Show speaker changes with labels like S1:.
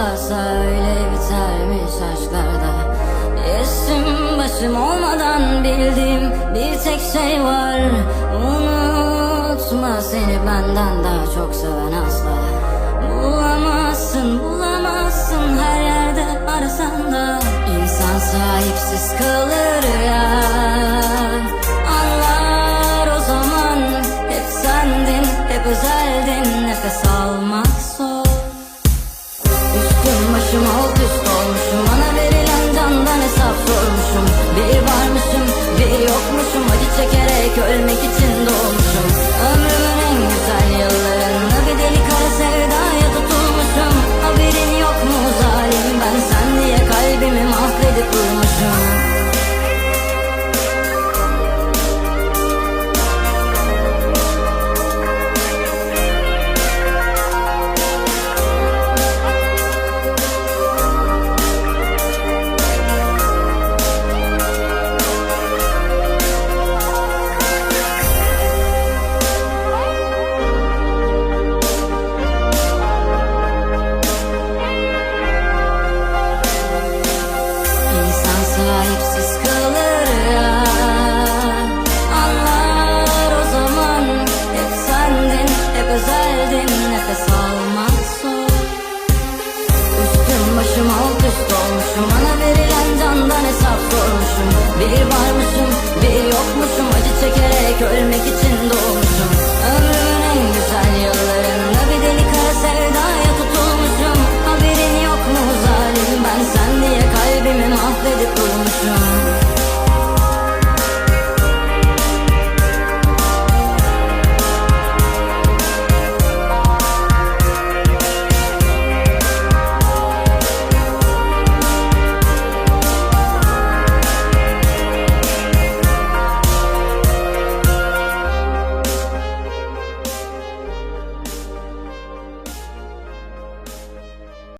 S1: başlarsa öyle bitermiş aşklarda Esim başım olmadan bildiğim bir tek şey var. Unutma seni benden daha çok seven asla. Bulamazsın bulamazsın her yerde arasan da. İnsan sahipsiz kalır ya. Anlar o zaman hep sendin hep özeldin. Nefes al olmuşum alt üst olmuşum. Bana verilen candan hesap sormuşum. Bir varmışım bir yokmuşum. Acı çekerek ölmek için doğmuşum. olmuşum alt üst olmuşum. Bana verilen candan hesap sormuşum. Bir varmışım bir yokmuşum. Acı çekerek ölmek için